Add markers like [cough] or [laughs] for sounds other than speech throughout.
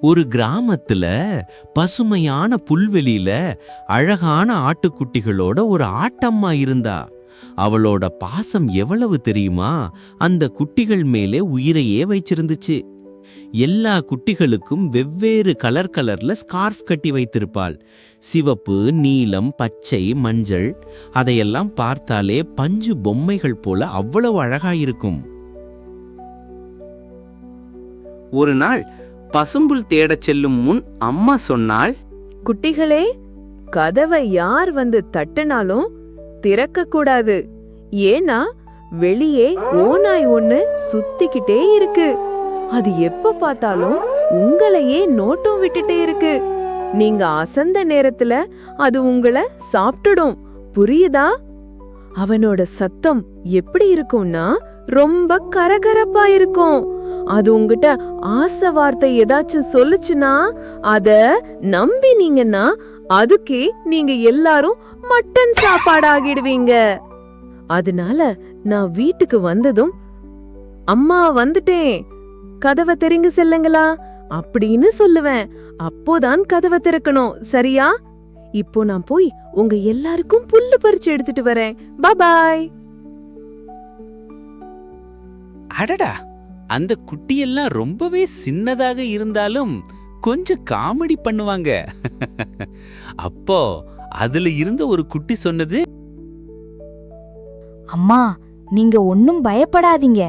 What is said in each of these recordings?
ஒரு கிராமத்துல பசுமையான புல்வெளியில அழகான ஆட்டுக்குட்டிகளோட ஒரு ஆட்டம்மா இருந்தா. அவளோட பாசம் எவ்வளவு தெரியுமா? அந்த குட்டிகள் மேலே உயிரையே வச்சிருந்துச்சு. எல்லா குட்டிகளுக்கும் வெவ்வேறு கலர் கலர்ல ஸ்கார்ஃப் கட்டி வைத்திருப்பாள். சிவப்பு நீலம் பச்சை மஞ்சள் அதையெல்லாம் பார்த்தாலே பஞ்சு பொம்மைகள் போல அவ்வளவு அழகாயிருக்கும். ஒரு நாள் பசும்புல் தேடச் செல்லும் முன் அம்மா சொன்னாள் குட்டிகளே கதவை யார் வந்து தட்டினாலும் திறக்க கூடாது. ஏன்னா வெளியே ஓநாய் ஒண்ணு சுத்திக்கிட்டே இருக்கு. அது எப்ப பார்த்தாலும் உங்களையே நோட்டம் விட்டுட்டே இருக்கு. நீங்க அசந்த நேரத்துல அது உங்களை சாப்பிட்டுடும். புரியுதா? அவனோட சத்தம் எப்படி இருக்கும்னா ரொம்ப கரகரப்பா இருக்கும். அது உங்ககிட்ட ஆசை வார்த்தை ஏதாச்சும் சொல்லுச்சுன்னா அத நம்பினீங்கன்னா அதுக்கே நீங்க எல்லாரும் மட்டன் சாப்பாடு ஆகிடுவீங்க அதனால நான் வீட்டுக்கு வந்ததும் அம்மா வந்துட்டேன். கதவை தெரிங்க செல்லுங்களா? அப்படின்னு சொல்லுவேன். அப்போதான் கதவை திறக்கணும். சரியா? இப்போ நான் போய் உங்க எல்லாருக்கும் புல்லு பறிச்சு எடுத்துட்டு வரேன். பாய் அடடா! அந்த குட்டியெல்லாம் ரொம்பவே சின்னதாக இருந்தாலும் கொஞ்சம் காமெடி பண்ணுவாங்க. அப்போ அதுல இருந்த ஒரு குட்டி சொன்னது அம்மா நீங்க ஒன்னும் பயப்படாதீங்க.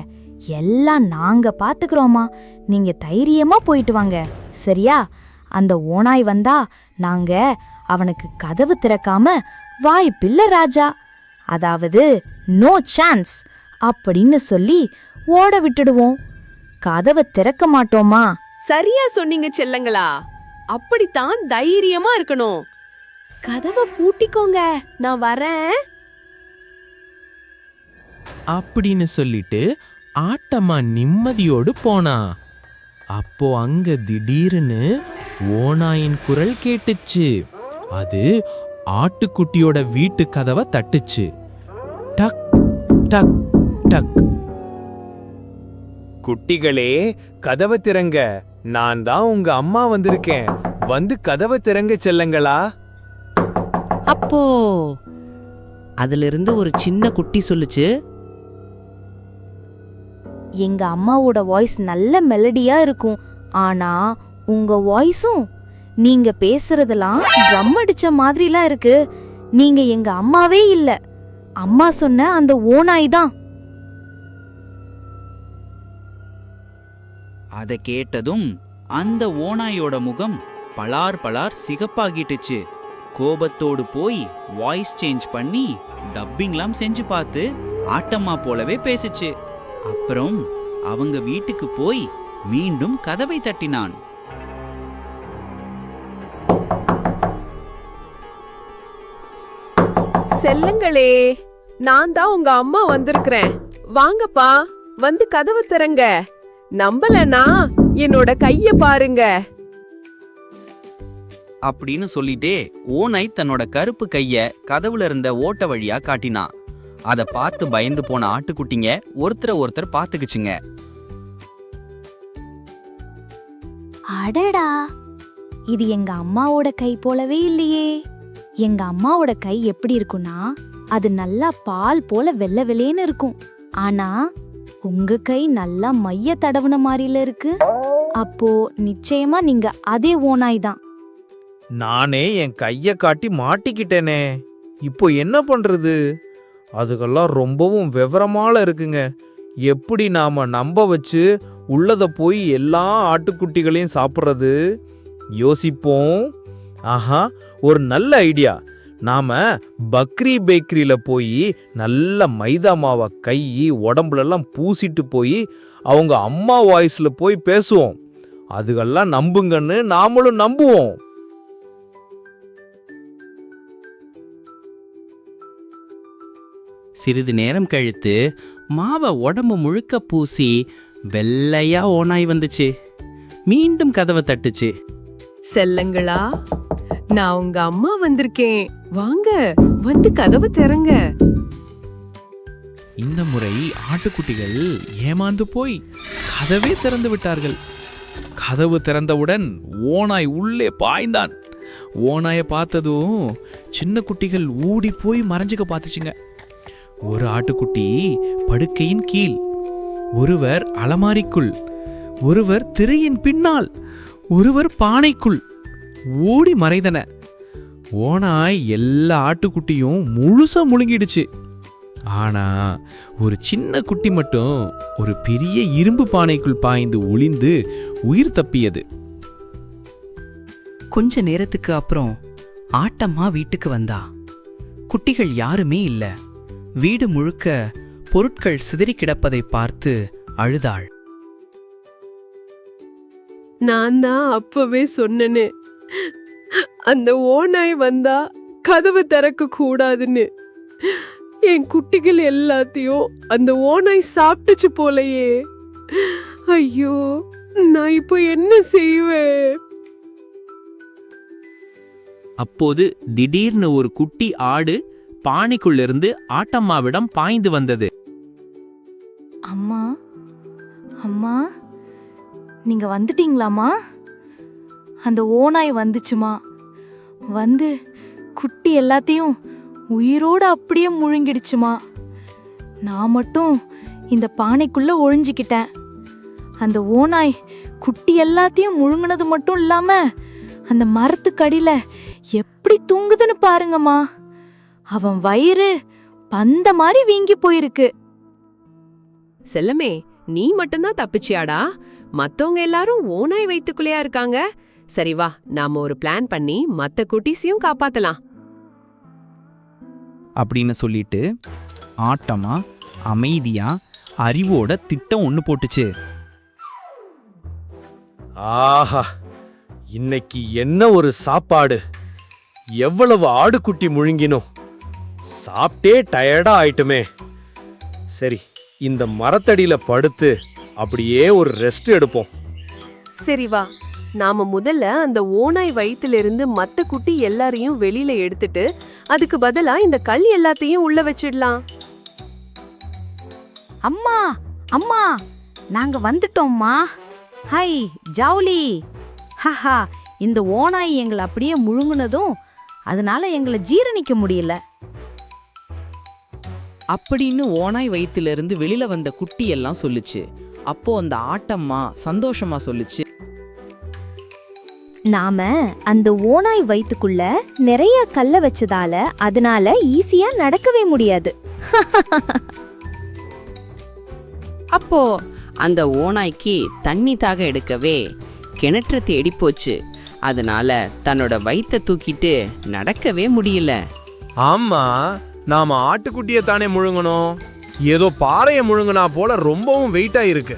எல்லாம் நாங்க பாத்துக்கிறோமா நீங்க தைரியமா போயிட்டு வாங்க. சரியா? அந்த ஓனாய் வந்தா நாங்க அவனுக்கு கதவு திறக்காம வாய்ப்பில்ல ராஜா. அதாவது நோ சான்ஸ் அப்படின்னு சொல்லி ஓட விட்டுடுவோம். கதவை திறக்க மாட்டோமா? சரியா சொன்னீங்க செல்லங்களா. அப்படித்தான் தைரியமா இருக்கணும். கதவை பூட்டிக்கோங்க. நான் வரேன். அப்படின்னு சொல்லிட்டு ஆட்டம்மா நிம்மதியோடு போனா. அப்போ அங்க திடீர்னு ஓநாயின் குரல் கேட்டுச்சு. அது ஆட்டுக்குட்டியோட வீட்டு கதவை தட்டுச்சு. டக் டக் டக். குட்டிகளே கதவை திறங்க. நான் தான் உங்க அம்மா வந்திருக்கேன். வந்து கதவை திறங்க செல்லங்களா? அப்போ அதிலிருந்து ஒரு சின்ன குட்டி சொல்லுச்சு. எங்க அம்மாவோட வாய்ஸ் நல்ல மெலடியா இருக்கும். ஆனா உங்க வாய்ஸும் நீங்க பேசுறதெல்லாம் ட்ரம் அடிச்ச மாதிரிலாம் இருக்கு. நீங்க எங்க அம்மாவே இல்ல. அம்மா சொன்ன அந்த ஓநாய் தான். அதை கேட்டதும் அந்த ஓனாயோட முகம் பலார் பலார் சிகப்பாகிட்டுச்சு. கோபத்தோடு போய் வாய்ஸ் சேஞ்ச் பண்ணி டப்பிங்லாம் செஞ்சு பார்த்து ஆட்டம்மா போலவே பேசுச்சு. அப்புறம் அவங்க வீட்டுக்கு போய் மீண்டும் கதவை தட்டினான். செல்லுங்களே நான் தான் உங்க அம்மா வந்திருக்கிறேன். வாங்கப்பா வந்து கதவை திறங்க. நம்பலனா என்னோட கைய பாருங்க. அப்படின்னு சொல்லிட்டே ஓநாய் தன்னோட கருப்பு கைய கதவுல இருந்த ஓட்ட வழியா காட்டினான் அதை பார்த்து பயந்து போன ஆட்டுக்குட்டிங்க ஒருத்தரை ஒருத்தர் பார்த்துக்குச்சுங்க அடடா! இது எங்க அம்மாவோட கை போலவே இல்லையே. எங்க அம்மாவோட கை எப்படி இருக்கும்னா அது நல்லா பால் போல வெள்ளை வெள்ளேன்னு இருக்கும். ஆனா உங்க கை நல்லா மைய தடவுன மாதிரில இருக்கு. அப்போ நிச்சயமா நீங்க அதே ஓனாய் தான். நானே என் கைய காட்டி மாட்டிக்கிட்டேனே. இப்போ என்ன பண்றது? அதுக்கெல்லாம் ரொம்பவும் விவரமால இருக்குங்க. எப்படி நாம நம்ப வச்சு உள்ளத போய் எல்லா ஆட்டுக்குட்டிகளையும் சாப்பிட்றது? யோசிப்போம். ஆஹா ஒரு நல்ல ஐடியா. நாம பக்ரி பேக்கரியில போய் நல்ல மைதா மாவை கை உடம்புலலாம் பூசிட்டு போய் அவங்க அம்மா வாய்ஸ்ல போய் பேசுவோம். அதுகெல்லாம் நம்புங்கன்னு நாமளும் நம்புவோம். சிறிது நேரம் கழித்து மாவை உடம்பு முழுக்க பூசி வெள்ளையா ஓனாய் வந்துச்சு. மீண்டும் கதவை தட்டுச்சு. செல்லங்களா? நான் உங்க அம்மா வந்திருக்கேன். வாங்க வந்து கதவை திறங்க. இந்த முறை ஆட்டுக்குட்டிகள் ஏமாந்து போய் கதவே திறந்து விட்டார்கள். கதவு திறந்தவுடன் ஓநாய் உள்ளே பாய்ந்தான். ஓநாயை பார்த்ததும் சின்ன குட்டிகள் ஓடி போய் மறைஞ்சுக்க பார்த்துச்சுங்க. ஒரு ஆட்டுக்குட்டி படுக்கையின் கீழ் ஒருவர் அலமாரிக்குள் ஒருவர் திரையின் பின்னால் ஒருவர் பானைக்குள். ஓடி மறைந்தன. ஓனாய் எல்லா ஆட்டுக்குட்டியும் முழுசா முழுங்கிடுச்சு. ஆனா ஒரு சின்ன குட்டி மட்டும் ஒரு பெரிய இரும்பு பானைக்குள் பாய்ந்து ஒளிந்து உயிர் தப்பியது. கொஞ்ச நேரத்துக்கு அப்புறம் ஆட்டம்மா வீட்டுக்கு வந்தா. குட்டிகள் யாருமே இல்ல. வீடு முழுக்க பொருட்கள் சிதறி கிடப்பதை பார்த்து அழுதாள். நான் தான் அப்பவே சொன்னனே அந்த ஓநாய் வந்தா கதவு திறக்க கூடாதுன்னு. என் குட்டிகள் எல்லாத்தையும் அந்த ஓநாய் சாப்பிட்டுச்சு போலயே. ஐயோ நான் இப்போ என்ன செய்வேன்? அப்போது திடீர்னு ஒரு குட்டி ஆடு பானைக்குள்ளிருந்து ஆட்டம்மாவிடம் பாய்ந்து வந்தது. அம்மா அம்மா நீங்க வந்துட்டீங்களாம்மா? அந்த ஓநாய் வந்துச்சுமா? வந்து குட்டி எல்லாத்தையும் உயிரோடு அப்படியே முழுங்கிடுச்சுமா. நான் மட்டும் இந்த பானைக்குள்ளே ஒழிஞ்சிக்கிட்டேன். அந்த ஓநாய் குட்டி எல்லாத்தையும் முழுங்கினது மட்டும் இல்லாமல் அந்த மரத்துக்கடியில் எப்படி தூங்குதுன்னு பாருங்கம்மா. அவன் வயிறு பந்த மாதிரி வீங்கி போயிருக்கு. செல்லமே நீ மட்டும்தான் தப்பிச்சியாடா? மத்தவங்க எல்லாரும் ஓநாய் வைத்துக்குள்ளேயா இருக்காங்க. சரி வா நாம ஒரு பிளான் பண்ணி மத்த குட்டீஸையும் காப்பாத்தலாம். அப்படின்னு சொல்லிட்டு ஆட்டமா அமைதியா அறிவோட திட்டம் ஒன்று போட்டுச்சு. ஆஹா இன்னைக்கு என்ன ஒரு சாப்பாடு? எவ்வளவு ஆடுக்குட்டி முழுங்கினோம். சாப்பிட்டே டயர்டா ஆயிட்டுமே. சரி இந்த மரத்தடியில படுத்து அப்படியே ஒரு ரெஸ்ட் எடுப்போம். சரி வா நாம முதல்ல அந்த ஓநாய் வயித்திலிருந்து மத்த குட்டி எல்லாரையும் வெளியில எடுத்துட்டு அதுக்கு பதிலா இந்த கல் எல்லாத்தையும் உள்ள வச்சிடலாம். அம்மா அம்மா நாங்க வந்துட்டோம்மா. ஹை ஜவுலி ஹஹா இந்த ஓநாய் எங்களை அப்படியே முழுங்குனதும் அதனால எங்களை ஜீரணிக்க முடியல. அப்படின்னு ஓனாய் வயிற்றிலிருந்து வெளியில வந்த குட்டி எல்லாம் சொல்லுச்சு. அப்போ அந்த ஆட்டம்மா சந்தோஷமா சொல்லுச்சு. நாம அந்த ஓநாய் வயித்துக்குள்ள நிறைய கல்ல வச்சதால அதனால ஈஸியா நடக்கவே முடியாது. [laughs] அப்போ அந்த ஓநாய்க்கு தண்ணி தாக எடுக்கவே கிணற்ற தேடி போச்சு. அதனால தன்னோட வயித்தை தூக்கிட்டு நடக்கவே முடியல. ஆமா நாம ஆட்டுக்குட்டியை தானே முழுங்கணும்? ஏதோ பாறையை முழுங்கினா போல ரொம்பவும் வெயிட்டா இருக்கு.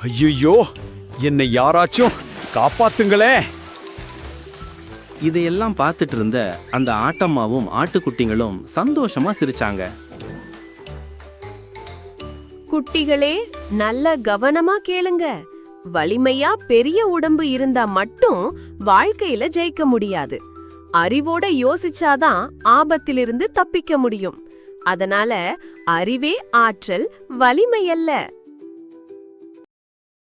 ஐயோ என்னை யாராச்சும் காப்பாத்துங்களே. இதையெல்லாம் பார்த்துட்டு இருந்த அந்த ஆட்டம்மாவும் ஆட்டுக்குட்டிங்களும் சந்தோஷமா சிரிச்சாங்க. குட்டிகளே நல்ல கவனமா கேளுங்க. வலிமையா பெரிய உடம்பு இருந்தா மட்டும் வாழ்க்கையில ஜெயிக்க முடியாது. அறிவோட யோசிச்சாதான் ஆபத்திலிருந்து தப்பிக்க முடியும். அதனால அறிவே ஆற்றல் வலிமையல்ல.